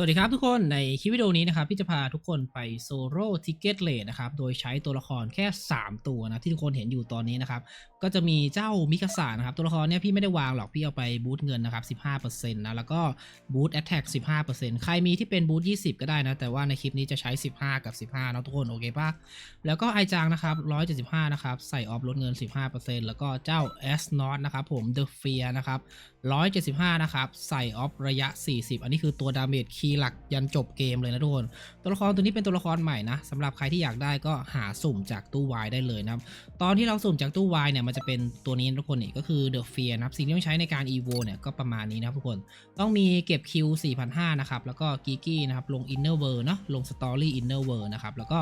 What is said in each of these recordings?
สวัสดีครับทุกคนในคลิปวิดีโอนี้นะครับพี่จะพาทุกคนไปโซโล่ทิกเก็ตเลทนะครับโดยใช้ตัวละครแค่ 3 ตัวนะที่ทุกคนเห็นอยู่ตอนนี้นะครับก็จะมีเจ้ามิคาสานะครับ ตัวละครเนี้ยพี่ไม่ได้วางหรอก พี่เอาไปบูตเงินนะครับ 15%นะ แล้วก็บูตแอตแทก15%ใครมีที่เป็นบูต20 ก็ได้นะ แต่ว่าในคลิปนี้จะใช้ 15 กับ 15นะทุกคน โอเคปะแล้วก็ไอจางนะครับ 175 นะครับ ใส่ออฟลดเงิน 15%แล้วก็เจ้า S Not นะครับผม The Fear นะครับ 175 นะครับ ใส่ออฟระยะ 40 อันนี้คือตัวดาเมจคีย์หลักยันจบเกมเลยนะทุกคน ตัวละครตัวนี้เป็นตัวละครใหม่นะสำหรับใครที่อยากได้ก็หาสุ่มจากตู้วายได้เลยนะครับ ตอนที่เราสุ่มจากตู้วายเนี่ยมันจะเป็นตัวนี้นะทุกคนนี่ก็คือ The Fear นะครับสิ่งที่ต้องใช้ในการ EVO เนี่ยก็ประมาณนี้นะครับทุกคนต้องมีเก็บคิว4,500นะครับแล้วก็กีกี้นะครับลง Inner World เนาะลง Story Inner World นะครับแล้วก็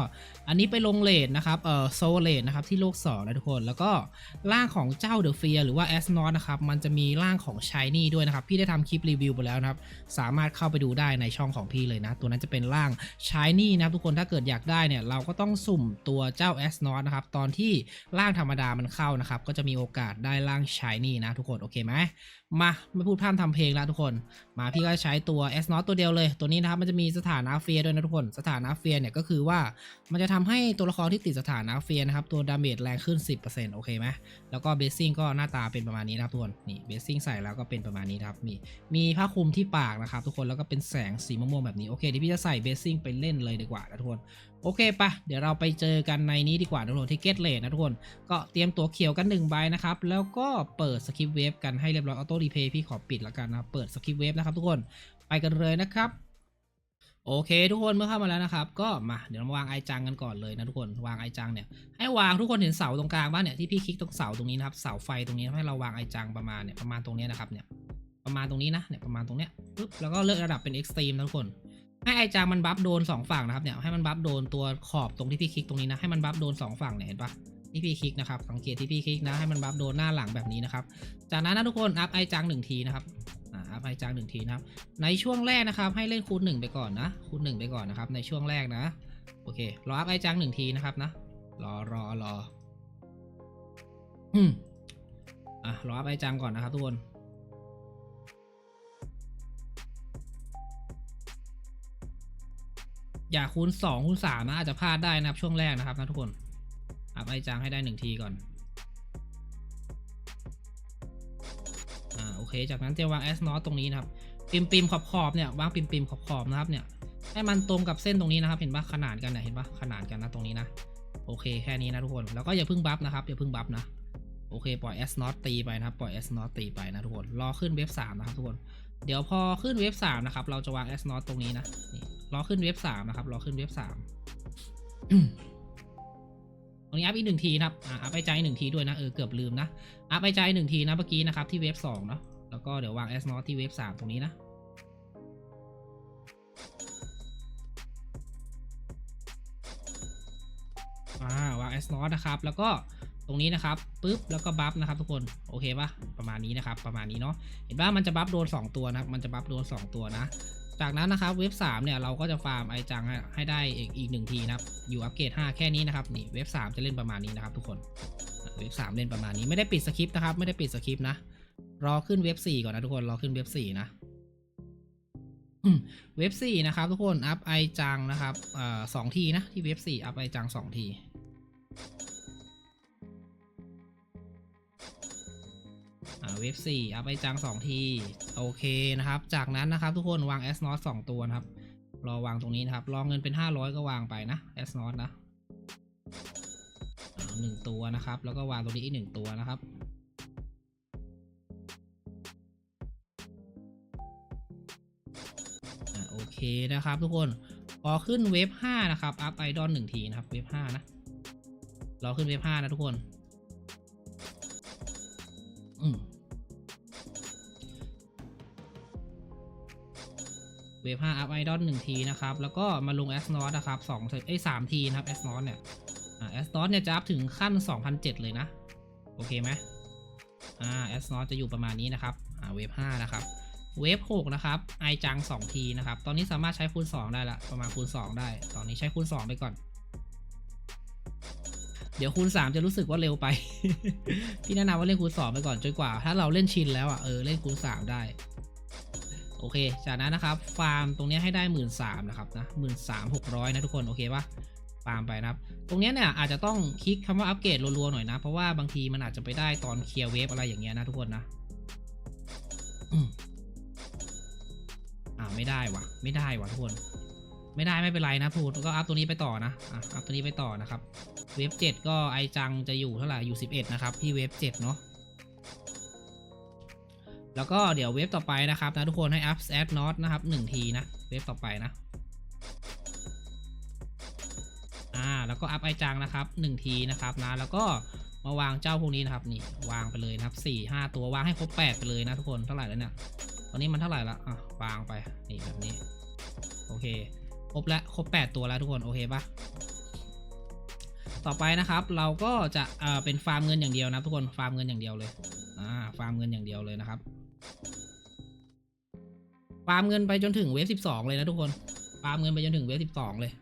อันนี้ไปลงเลดนะครับเอ่อโซเลดนะครับที่โลก2นะทุกคนแล้วก็ร่างของเจ้า The Fear หรือว่า a s n o t นะครับมันจะมีร่างของ Shiny ด้วยนะครับพี่ได้ทำคลิปรีวิวไปแล้วนะครับสามารถเข้าไปดูได้ในช่องของพี่เลยนะ ตัวนั้นจะเป็นร่าง Shiny นะครับทุกคนถ้าเกิดอยากได้เนี่ยเราก็ต้องสุ่มตัวเจ้า a s n o t นะครับตอนที่ร่างธรรมดามันเข้านะครับก็จะมีโอกาสได้ร่างชายนี่นะทุกคนโอเคไหมมาไม่พูดพร่ำทำเพลงแล้วทุกคน มาพี่ก็ใช้ตัว s n o t ตัวเดียวเลย ตัวนี้นะครับมันจะมีสถานะเฟียด้วยนะทุกคน สถานะเฟียเนี่ยก็คือว่ามันจะทำให้ตัวละครที่ติดสถานะเฟียนะครับตัวดาเมจแรงขึ้น 10%โอเคไหมแล้วก็เบสซิ่งก็หน้าตาเป็นประมาณนี้นะครับทุกคนนี่เบสซิ่งใส่แล้วก็เป็นประมาณนี้นครับมีมีผ้าคลุมที่ปากนะครับทุกคนแล้วก็เป็นแสงสีม่วงแบบนี้โอเคเดี๋ยวพี่จะใส่เบสซิ่งไปเล่นเลยดีกว่านะทุกคนโอเคปะเดี๋ยวเราไปเจอกันในนี้ดีกว่านะทุกคนที่เกตเลนะทุกคนก็เตรียมตัวเขียวกัน1ใบนะครับแล้วก็เปิดสคริปต์เวฟกันให้เรียบร้อยออโต้รีเพย์พี่ขอปิดแล้วกันนะเปิดสคริปต์เวฟนะครับทุกคนไปกันเลยนะครับ โอเค ทุกคนเมื่อเข้ามาแล้วนะครับ ก็มาเดี๋ยวมาวางไอจังกันก่อนเลยนะทุกคนวางไอจังเนี่ยให้วางทุกคนเห็นเสาตรงกลางบ้านเนี่ยที่พี่คลิกตรงเสาตรงนี้นะครับเสาไฟตรงนี้ให้เราวางไอจังประมาณเนี่ยประมาณตรงนี้นะครับเนี่ยประมาณตรงนี้นะเนี่ยประมาณตรงเนี้ยปึ๊บแล้วก็เลือกระดับเป็นเอ็กซ์ตรีมนะทุกคนให้ไอจังมันบัฟโดนสองฝั่งนะครับเนี่ยให้มันบัฟโดนตัวขอบตรงที่พี่คลิกตรงนี้นะให้มันบัฟโดนสองฝั่งเนี่ยเห็นปะ ที่พี่คลิกนะครับสังเกตที่พี่คลิกนะให้มันบัฟโดนหน้าหลังแบบนี้นะครับจากนั้นนะทุกคนอัพไอจังหนึ่งทีนะครับอ่าอัพไอจังหนึ่งทีนะครับในช่วงแรกนะครับให้เล่นคูณหนึ่งไปก่อนนะคูณหนึ่งไปก่อนนะครับในช่วงแรกนะโอเครออัพไอจังหนึ่งทีนะครับนะรอรอรออืมอะรออัพไอจังก่อนนะครับทุกคนอย่าคูณสองคูณสามนะอาจจะพลาดได้นะครับช่วงแรกนะครับนะทุกคน อัพไอจังให้ได้หนึ่งทีก่อน อ่าโอเค จากนั้นจะวาง S n o t ตตรงนี้นะครับ ปิมปิมขอบขอบเนี่ยวางปิมปิมขอบขอบนะครับเนี่ย ให้มันตรงกับเส้นตรงนี้นะครับ เห็นปะขนาดกันเนี่ยเห็นปะขนาดกันนะตรงนี้นะ โอเคแค่นี้นะทุกคน แล้วก็อย่าเพิ่งบัฟนะครับอย่าเพิ่งบัฟนะ โอเคปล่อย S n o t ตีไปนะครับปล่อย S n o t ตีไปนะทุกคน รอขึ้นเวฟสามนะครับทุกคน เดี๋ยวพอขึ้นเวฟสามนะครับ เราจะวาง S n o t ตรงนี้นะนี่รอขึ้นเวฟสามนะครับ รอขึ้นเวฟสาม ตรงนี้อัพอีกหนึ่งทีนะครับอ่าอัพไปใจหนึ่งทีด้วยนะเออเกือบลืมนะอัพไปใจหนึ่งทีนะเมื่อกี้นะครับที่เวฟสองเนาะแล้วก็เดี๋ยววาง S n o t ที่เวฟสามตรงนี้นะอ่าวาง S n o t นะครับ แล้วก็ตรงนี้นะครับปุ๊บแล้วก็บัฟนะครับทุกคนโอเคปะประมาณนี้นะครับประมาณนี้เนาะเห็นว่ามันจะบัฟโดน 2 ตัวนะครับมันจะบัฟโดน 2 ตัวนะ จากนั้นนะครับเว็บ3เนี่ยเราก็จะฟาร์มไอจังให้ได้อีกอีกหนึ่งทีนะครับอยู่อัปเกรด5แค่นี้นะครับนี่เว็บ3จะเล่นประมาณนี้นะครับทุกคนเว็บ3เล่นประมาณนี้ไม่ได้ปิดสคริปต์นะครับไม่ได้ปิดสคริปต์นะรอขึ้นเว็บ4ก่อนนะทุกคนรอขึ้นเว็บ4นะเว็บ4นะครับทุกคนอัพไอจังนะครับเอ่อสองทีนะที่เว็บ4อัพไอจังสองทีอ่าเว็บ4อัพไอจัง2ที โอเคนะครับ จากนั้นนะครับทุกคนวาง S n o t 2ตัวนะครับ รอวางตรงนี้นะครับ รองเงินเป็น 500 ก็วางไปนะ S n o t นะอ่าหนึ่งตัวนะครับ แล้วก็วางตรงนี้อีกหนึ่งตัวนะครับอโอเคนะครับทุกคนพอขึ้นเวฟ5นะครับ อัพไอดอลหนึ่งทีนะครับ เวฟ5นะรอขึ้นเวฟ5นะทุกคน อืม เวฟ5อัพไอดอลหนึ่งทีนะครับ แล้วก็มาลงแอสนอตนะครับสองเอ้ยสามทีนะครับแอสนอตเนี่ยอ่าแอสนอตเนี่ยจะอัพถึงขั้น 2,007 เลยนะ โอเคไหมอ่าแอสนอตจะอยู่ประมาณนี้นะครับอ่าเวฟ5นะครับเวฟ6นะครับไอจัง2ทีนะครับ ตอนนี้สามารถใช้คูณ 2 ได้ละประมาณคูณ 2 ได้ ตอนนี้ใช้คูณ 2 ไปก่อน เดี๋ยวคูณ 3 จะรู้สึกว่าเร็วไป พี่แนะนำว่าเล่นคูณ 2 ไปก่อนจนกว่า ถ้าเราเล่นชินแล้วอะเออเล่นคูณ 3 ได้ อเค จากนั้นนะครับ ฟาร์มตรงนี้ให้ได้หมื่นสามนะครับนะหมื่นสามหกร้อยนะทุกคน โอเคปะฟาร์มไปนะครับ ตรงนี้เนี่ยอาจจะต้องคลิกคำว่าอัปเกรดรัวๆหน่อยนะ เพราะว่าบางทีมันอาจจะไปได้ตอนเคลียร์เวฟอะไรอย่างเงี้ยนะทุกคนนะอ่าไม่ได้วะไม่ได้วะทุกคน ไม่ได้ไม่เป็นไรนะพูดก็อัพตัวนี้ไปต่อนะอะอัพตัวนี้ไปต่อนะครับ เวฟเจ็ดก็ไอจังจะอยู่เท่าไหร่อยู่สิบเอ็ดนะครับที่เวฟเจ็ดเนาะ แล้วก็เดี๋ยวเวฟต่อไปนะครับนะทุกคนให้ up add not นะครับหนึ่งทีนะ เวฟต่อไปนะ อ่า แล้วก็อัพไอจังนะครับหนึ่งทีนะครับนะ แล้วก็มาวางเจ้าพวกนี้นะครับนี่วางไปเลยนะครับสี่ห้าตัววางให้ครบแปดไปเลยนะทุกคนเท่าไหร่แล้วเนี่ย ตอนนี้มันเท่าไหร่ละอะวางไปนี่แบบนี้ โอเค ครบแล้วครบแปดตัวแล้วทุกคนโอเคปะต่อไปนะครับเราก็จะเอ่อเป็นฟาร์มเงินอย่างเดียวนะทุกคนฟาร์มเงินอย่างเดียวเลยอ่าฟาร์มเงินอย่างเดียวเลยนะครับ ฟาร์มเงินไปจนถึงเวฟสิบสองเลยนะทุกคน ฟาร์มเงินไปจนถึงเวฟสิบสองเลย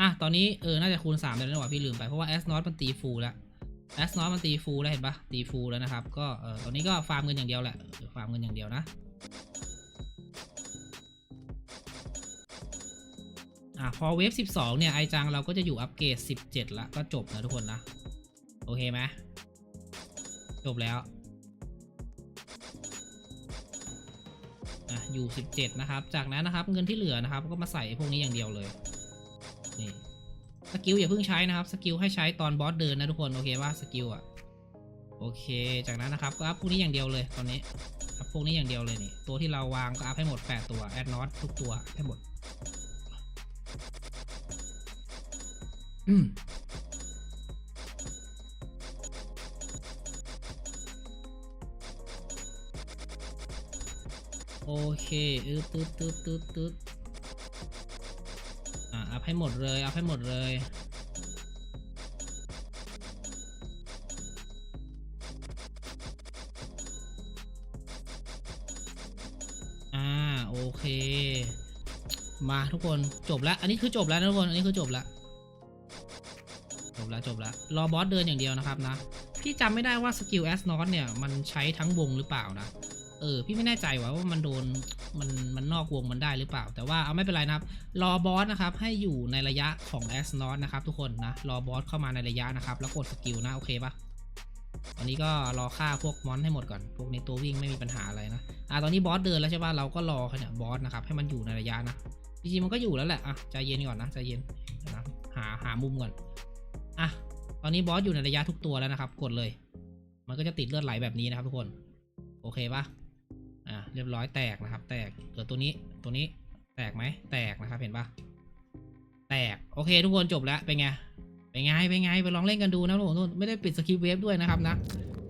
อะ ตอนนี้เออ น่าจะคูณ3แล้วนะว่าพี่ลืมไป เพราะว่าแอสนอตมันตีฟูลแล้วแอสนอตมันตีฟูลแล้วเห็นปะตีฟูลแล้วนะครับ ก็เออตอนนี้ก็ฟาร์มเงินอย่างเดียวแหละ ฟาร์มเงินอย่างเดียวนะ พอเวฟ 12 เนี่ย ไอจังเราก็จะอยู่อัปเกรด 17 ละก็จบนะทุกคนนะ โอเคไหมจบแล้วอะอยู่ 17 นะครับ จากนั้นนะครับเงินที่เหลือนะครับ ก็มาใส่พวกนี้อย่างเดียวเลย นี่สกิลอย่าเพิ่งใช้นะครับ สกิลให้ใช้ตอนบอสเดินนะทุกคน โอเคว่าสกิลอะ โอเค จากนั้นนะครับ ก็อัพพวกนี้อย่างเดียวเลยตอนนี้อัพพวกนี้อย่างเดียวเลยนี่ ตัวที่เราวางก็อัพให้หมด 8 ตัว แอดนอตทุกตัวให้หมด อืมโอเคอืดตึ๊ดตึ๊ดตึ๊ดตึ๊ดอะอัพให้หมดเลย อัพให้หมดเลย อ่า โอเค มาทุกคนจบแล้ว อันนี้คือจบแล้วนะทุกคน อันนี้คือจบแล้ว บแล้วจบแล้วรอบอสเดินอย่างเดียวนะครับนะ พี่จำไม่ได้ว่าสกิลแอสนอตเนี่ยมันใช้ทั้งวงหรือเปล่านะ เออ พี่ไม่แน่ใจว่าว่ามันโดนมันมันนอกวงมันได้หรือเปล่า แต่ว่าเอาไม่เป็นไรนะครับ รอบอสนะครับให้อยู่ในระยะของแอสนอตนะครับทุกคนนะ รอบอสเข้ามาในระยะนะครับ แล้วกดสกิลนะโอเคปะตอนนี้ก็รอฆ่าพวกมอนให้หมดก่อน พวกในตัววิ่งไม่มีปัญหาอะไรนะ อะตอนนี้บอสเดินแล้วใช่ปะเราก็รอเนี่ยบอสนะครับให้มันอยู่ในระยะนะจริงๆมันก็อยู่แล้วแหละ อะใจเย็นก่อนนะใจเย็นนะหาหามุมก่อน อะ ตอนนี้บอสอยู่ในระยะทุกตัวแล้วนะครับ กดเลย มันก็จะติดเลือดไหลแบบนี้นะครับทุกคน โอเคปะอะ เรียบร้อยแตกนะครับ แตกเหลือตัวนี้ ตัวนี้ แตกไหม แตกนะครับ เห็นปะแตก โอเค ทุกคนจบแล้ว เป็นไง เป็นไง เป็นไง ไปลองเล่นกันดูนะทุกคนไม่ได้ปิดสคริปต์เวฟด้วยนะครับนะ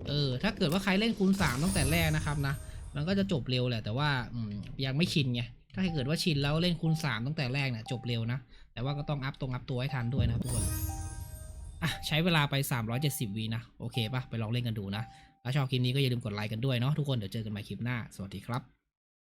เออ ถ้าเกิดว่าใครเล่นคูณ3ตั้งแต่แรกนะครับนะ มันก็จะจบเร็วแหละ แต่ว่าอืยังไม่ชินไง ถ้าเกิดว่าชินแล้วเล่นคูณ3ตั้งแต่แรกเนี่ยจบเร็วนะ แต่ว่าก็ต้องอัพตรงอัพตัวให้ทันด้วยนะครับทุกคน อะใช้เวลาไป 370วีนะ โอเคปะไปลองเล่นกันดูนะ ถ้าชอบคลิปนี้ก็อย่าลืมกดไลค์กันด้วยเนาะทุกคน เดี๋ยวเจอกันใหม่คลิปหน้า สวัสดีครับ